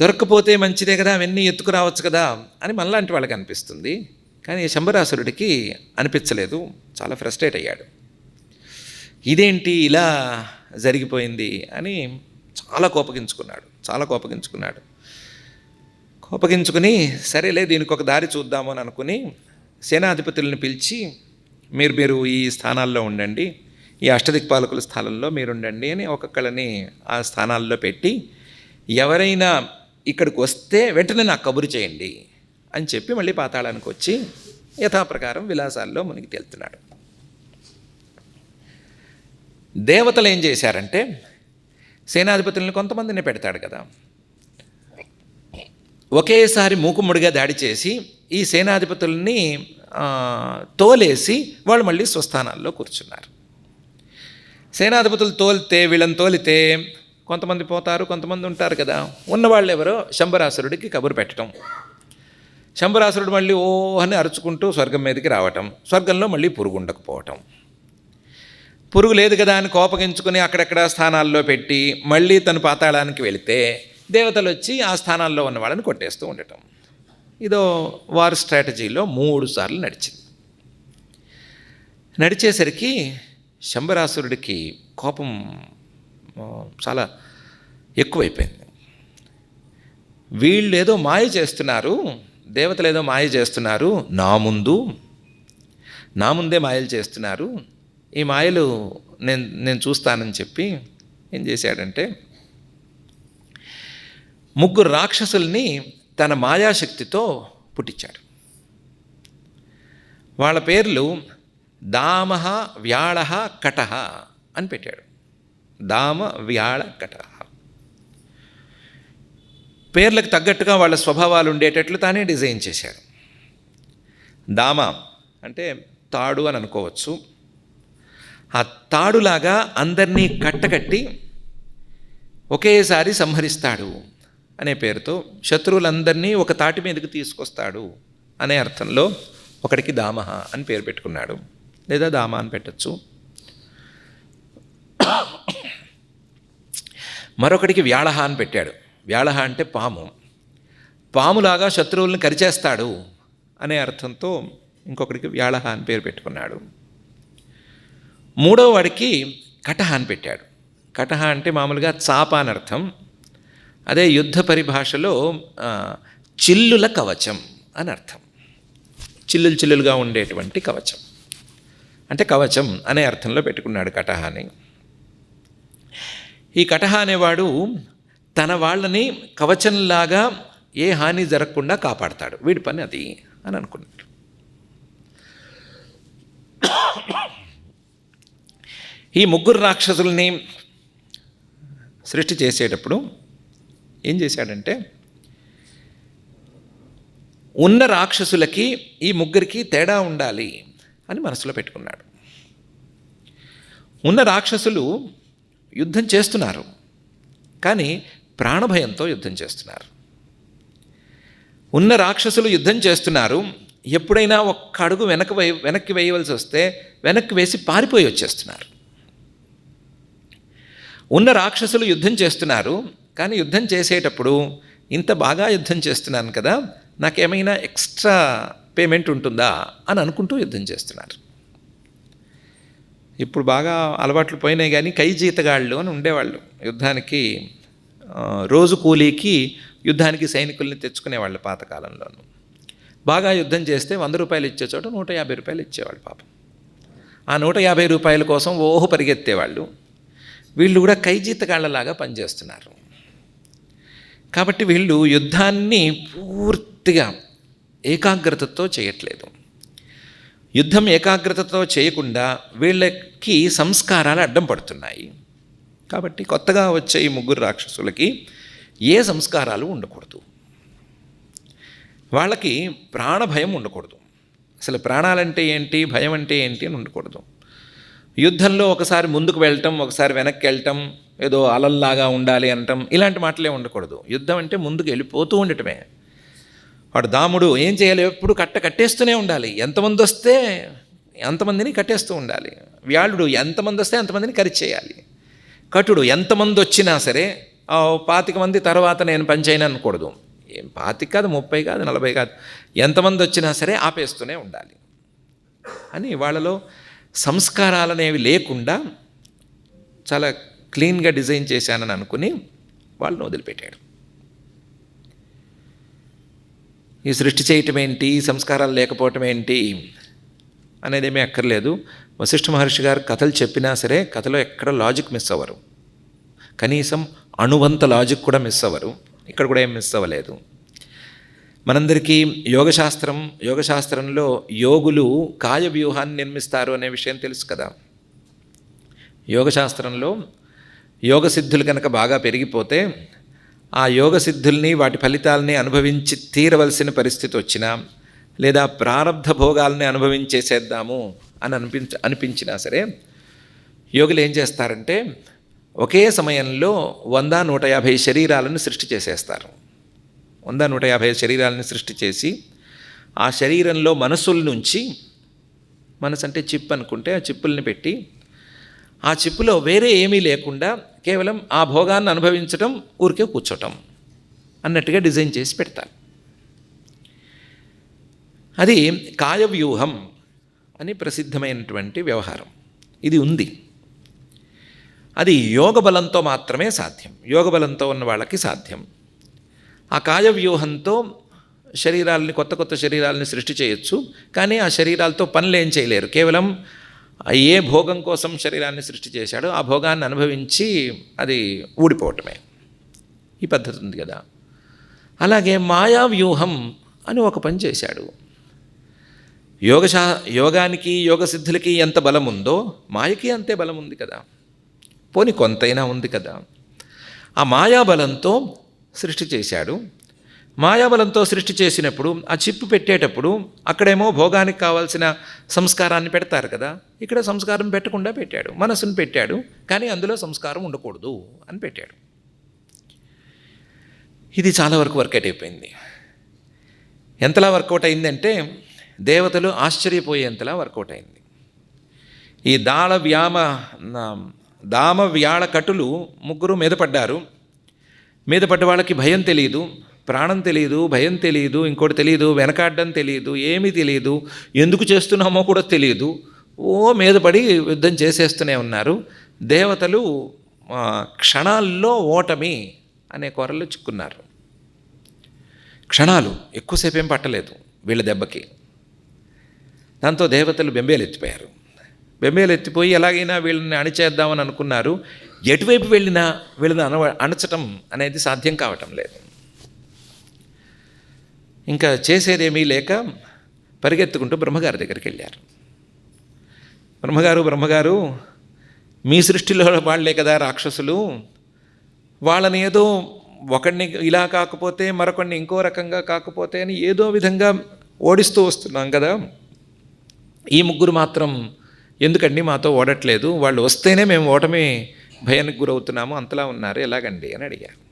దొరకపోతే మంచిదే కదా అవన్నీ ఎత్తుకురావచ్చు కదా అని మనలాంటి వాళ్ళకి అనిపిస్తుంది. కానీ శంబరాసురుడికి అనిపించలేదు. చాలా ఫ్రస్ట్రేట్ అయ్యాడు. ఇదేంటి ఇలా జరిగిపోయింది అని చాలా కోపగించుకున్నాడు. చాలా కోపగించుకున్నాడు. కోపగించుకుని సరేలే దీనికి ఒక దారి చూద్దాము అని అనుకుని సేనాధిపతులను పిలిచి మీరు మీరు ఈ స్థానాల్లో ఉండండి. ఈ అష్టదిక్పాలకుల స్థానంలో మీరు ఉండండి అని ఒక్కొక్కళ్ళని ఆ స్థానాల్లో పెట్టి ఎవరైనా ఇక్కడికి వస్తే వెంటనే నాకు కబురు చేయండి అని చెప్పి మళ్ళీ పాతాళానికి వచ్చి యథాప్రకారం విలాసాల్లో మునిగి తేలుతున్నాడు. దేవతలు ఏం చేశారంటే సేనాధిపతులను కొంతమందిని పెడతాడు కదా. ఒకేసారి మూకుముడిగా దాడి చేసి ఈ సేనాధిపతుల్ని తోలేసి వాళ్ళు మళ్ళీ స్వస్థానాల్లో కూర్చున్నారు. సేనాధిపతులు తోలితే వీళ్ళని తోలితే కొంతమంది పోతారు కొంతమంది ఉంటారు కదా. ఉన్నవాళ్ళు ఎవరో? శంభరాసురుడికి కబురు పెట్టడం శంభరాసురుడు మళ్ళీ ఓ అని అరుచుకుంటూ స్వర్గం మీదకి రావటం. స్వర్గంలో మళ్ళీ పురుగు ఉండకపోవటం. పురుగు లేదు కదా అని కోపగించుకుని అక్కడక్కడ స్థానాల్లో పెట్టి మళ్ళీ తను పాతాళానికి వెళితే దేవతలు వచ్చి ఆ స్థానాల్లో ఉన్న వాళ్ళని కొట్టేస్తూ ఉండటం. ఇదో వార్ స్ట్రాటజీలో మూడు సార్లు నడిచింది. నడిచేసరికి శంబరాసురుడికి కోపం చాలా ఎక్కువైపోయింది. వీళ్ళు ఏదో మాయ చేస్తున్నారు దేవతలు ఏదో మాయ చేస్తున్నారు నా ముందు నా ముందే మాయలు చేస్తున్నారు. ఈ మాయలు నేను నేను చూస్తానని చెప్పి ఏం చేశాడంటే ముగ్గురు రాక్షసుల్ని తన మాయాశక్తితో పుట్టించాడు. వాళ్ళ పేర్లు దామహ వ్యాళహ కటహ అని పెట్టాడు. దామ వ్యాళ కట పేర్లకు తగ్గట్టుగా వాళ్ళ స్వభావాలు ఉండేటట్లు తానే డిజైన్ చేశారు. దామ అంటే తాడు అని అనుకోవచ్చు. ఆ తాడులాగా అందరినీ కట్టకట్టి ఒకేసారి సంహరిస్తాడు అనే పేరుతో శత్రువులందరినీ ఒక తాటి మీదకి తీసుకొస్తాడు అనే అర్థంలో ఒకడికి దామహ అని పేరు పెట్టుకున్నాడు. లేదా దామ అని పెట్టచ్చు. మరొకడికి వ్యాళహ అని పెట్టాడు. వ్యాళహ అంటే పాము. పాములాగా శత్రువులను కరిచేస్తాడు అనే అర్థంతో ఇంకొకడికి వ్యాళహ అని పేరు పెట్టుకున్నాడు. మూడో వాడికి కటహ అని పెట్టాడు. కటహ అంటే మామూలుగా చాప అని అర్థం. అదే యుద్ధ పరిభాషలో చిల్లుల కవచం అని అర్థం. చిల్లులు చిల్లులుగా ఉండేటువంటి కవచం. అంటే కవచం అనే అర్థంలో పెట్టుకున్నాడు కటహాని ఈ కటహ అనేవాడు తన వాళ్ళని కవచంలాగా ఏ హాని జరగకుండా కాపాడతాడు. వీడి పని అది అని అనుకున్నాడు. ఈ ముగ్గురు రాక్షసుల్ని సృష్టి చేసేటప్పుడు ఏం చేశాడంటే ఉన్న రాక్షసులకి ఈ ముగ్గురికి తేడా ఉండాలి అని మనసులో పెట్టుకున్నాడు. ఉన్న రాక్షసులు యుద్ధం చేస్తున్నారు. కానీ ప్రాణభయంతో యుద్ధం చేస్తున్నారు. ఉన్న రాక్షసులు యుద్ధం చేస్తున్నారు. ఎప్పుడైనా ఒక్క అడుగు వెనక వే వెనక్కి వేయవలసి వస్తే వెనక్కి వేసి పారిపోయి వచ్చేస్తున్నారు. ఉన్న రాక్షసులు యుద్ధం చేస్తున్నారు. కానీ యుద్ధం చేసేటప్పుడు ఇంత బాగా యుద్ధం చేస్తున్నాను కదా నాకేమైనా ఎక్స్ట్రా పేమెంట్ ఉంటుందా అని అనుకుంటూ యుద్ధం చేస్తున్నారు. ఇప్పుడు బాగా అలవాట్లు పోయినాయి కానీ కై జీతగాళ్ళు అని ఉండేవాళ్ళు. యుద్ధానికి రోజు కూలీకి యుద్ధానికి సైనికుల్ని తెచ్చుకునేవాళ్ళు పాతకాలంలోనూ. బాగా యుద్ధం చేస్తే వంద రూపాయలు ఇచ్చే చోట నూట యాభై రూపాయలు ఇచ్చేవాళ్ళు పాపం. ఆ నూట యాభై రూపాయల కోసం ఓహు పరిగెత్తేవాళ్ళు. వీళ్ళు కూడా కైజీతగాళ్ళలాగా పనిచేస్తున్నారు. కాబట్టి వీళ్ళు యుద్ధాన్ని పూర్తిగా ఏకాగ్రతతో చేయట్లేదు. యుద్ధం ఏకాగ్రతతో చేయకుండా వీళ్ళకి సంస్కారాలు అడ్డం పడుతున్నాయి. కాబట్టి కొత్తగా వచ్చే ఈ ముగ్గురు రాక్షసులకి ఏ సంస్కారాలు ఉండకూడదు. వాళ్ళకి ప్రాణ భయం ఉండకూడదు. అసలు ప్రాణాలంటే ఏంటి భయం అంటే ఏంటి అని ఉండకూడదు. యుద్ధంలో ఒకసారి ముందుకు వెళ్ళటం ఒకసారి వెనక్కి వెళ్ళటం ఏదో అలల్లాగా ఉండాలి అనటం ఇలాంటి మాటలే ఉండకూడదు. యుద్ధం అంటే ముందుకు వెళ్ళిపోతూ ఉండటమే. వాడు దాముడు ఏం చేయాలి ఎప్పుడు కట్ట కట్టేస్తూనే ఉండాలి. ఎంతమంది వస్తే ఎంతమందిని కట్టేస్తూ ఉండాలి. వ్యాళుడు ఎంతమంది వస్తే అంతమందిని కరిచేయాలి. కటుడు ఎంతమంది వచ్చినా సరే పాతిక మంది తర్వాత నేను పనిచేయను అనకూడదు. ఏం పాతిక కాదు ముప్పై కాదు నలభై కాదు. ఎంతమంది వచ్చినా సరే ఆపేస్తూనే ఉండాలి. అని వాళ్ళలో సంస్కారాలు అనేవి లేకుండా చాలా క్లీన్గా డిజైన్ చేశానని అనుకుని వాళ్ళని వదిలిపెట్టాడు. ఈ సృష్టి చేయటం ఏంటి? సంస్కారాలు లేకపోవటం ఏంటి? అనేది ఏమీ అక్కర్లేదు. వశిష్ఠ మహర్షి గారు కథలు చెప్పినా సరే కథలో ఎక్కడ లాజిక్ మిస్ అవ్వరు. కనీసం అణువంత లాజిక్ కూడా మిస్ అవ్వరు. ఇక్కడ కూడా ఏం మిస్ అవ్వలేదు. మనందరికీ యోగశాస్త్రం యోగశాస్త్రంలో యోగులు కాయ వ్యూహాన్ని నిర్మిస్తారు అనే విషయం తెలుసు కదా. యోగశాస్త్రంలో యోగ సిద్ధులు కనుక బాగా పెరిగిపోతే ఆ యోగ సిద్ధుల్ని వాటి ఫలితాలని అనుభవించి తీరవలసిన పరిస్థితి వచ్చినా లేదా ప్రారంధ భోగాల్ని అనుభవించేసేద్దాము అని అనిపించ అనిపించినా సరే యోగులు ఏం చేస్తారంటే ఒకే సమయంలో వంద నూట యాభై శరీరాలను సృష్టి చేసేస్తారు. వంద నూట యాభై శరీరాలను సృష్టి చేసి ఆ శరీరంలో మనసుల నుంచి మనసు అంటే చిప్ అనుకుంటే ఆ చిప్పుల్ని పెట్టి ఆ చిప్పులో వేరే ఏమీ లేకుండా కేవలం ఆ భోగాన్ని అనుభవించటం ఊరికే కూర్చోటం అన్నట్టుగా డిజైన్ చేసి పెడతారు. అది కాయవ్యూహం అని ప్రసిద్ధమైనటువంటి వ్యవహారం. ఇది ఉంది. అది యోగ బలంతో మాత్రమే సాధ్యం. యోగ బలంతో ఉన్న వాళ్ళకి సాధ్యం. ఆ కాయవ్యూహంతో శరీరాలని కొత్త కొత్త శరీరాలని సృష్టి చేయొచ్చు కానీ ఆ శరీరాలతో పనులు ఏం చేయలేరు. కేవలం ఏ భోగం కోసం శరీరాన్ని సృష్టి చేశాడో ఆ భోగాన్ని అనుభవించి అది ఊడిపోవటమే. ఈ పద్ధతి ఉంది కదా. అలాగే మాయా వ్యూహం అని ఒక పని చేశాడు. యోగశా యోగానికి యోగ సిద్ధులకి ఎంత బలం ఉందో మాయకి అంతే బలం ఉంది కదా. పోని కొంతైనా ఉంది కదా. ఆ మాయాబలంతో సృష్టి చేశాడు. మాయాబలంతో సృష్టి చేసినప్పుడు ఆ చిప్పు పెట్టేటప్పుడు అక్కడేమో భోగానికి కావాల్సిన సంస్కారాన్ని పెడతారు కదా. ఇక్కడ సంస్కారం పెట్టకుండా పెట్టాడు మనసును పెట్టాడు కానీ అందులో సంస్కారం ఉండకూడదు అని పెట్టాడు. ఇది చాలా వరకు వర్కౌట్ అయిపోయింది. ఎంతలా వర్కౌట్ అయిందంటే దేవతలు ఆశ్చర్యపోయేంతలా వర్కౌట్ అయింది. ఈ దాళ వ్యామ దామ వ్యాళ కటులు ముగ్గురు మీద పడ్డారు. మీద పడ్డ వాళ్ళకి భయం తెలియదు ప్రాణం తెలియదు భయం తెలియదు ఇంకోటి తెలియదు వెనకాడడం తెలియదు ఏమీ తెలియదు ఎందుకు చేస్తున్నామో కూడా తెలియదు ఓ మీద పడి యుద్ధం చేసేస్తూనే ఉన్నారు. దేవతలు క్షణాల్లో ఓటమి అనే కొరలు చిక్కున్నారు. క్షణాలు ఎక్కువసేపు ఏం పట్టలేదు వీళ్ళ దెబ్బకి. దాంతో దేవతలు బెంబేలు ఎత్తిపోయారు. బెంబేలు ఎత్తిపోయి ఎలాగైనా వీళ్ళని అణిచేద్దామని అనుకున్నారు. ఎటువైపు వెళ్ళినా వీళ్ళని అణ అణచటం అనేది సాధ్యం కావటం లేదు. ఇంకా చేసేదేమీ లేక పరిగెత్తుకుంటూ బ్రహ్మగారి దగ్గరికి వెళ్ళారు. బ్రహ్మగారు బ్రహ్మగారు మీ సృష్టిలో వాళ్ళే కదా రాక్షసులు. వాళ్ళని ఏదో ఒకడిని ఇలా కాకపోతే మరొకడిని ఇంకో రకంగా కాకపోతే అని ఏదో విధంగా ఓడిస్తూ వస్తున్నాం కదా. ఈ ముగ్గురు మాత్రం ఎందుకండి మాతో ఓడట్లేదు? వాళ్ళు వస్తేనే మేము ఓటమి భయానికి గురవుతున్నాము. అంతలా ఉన్నారు. ఎలాగండి? అని అడిగారు.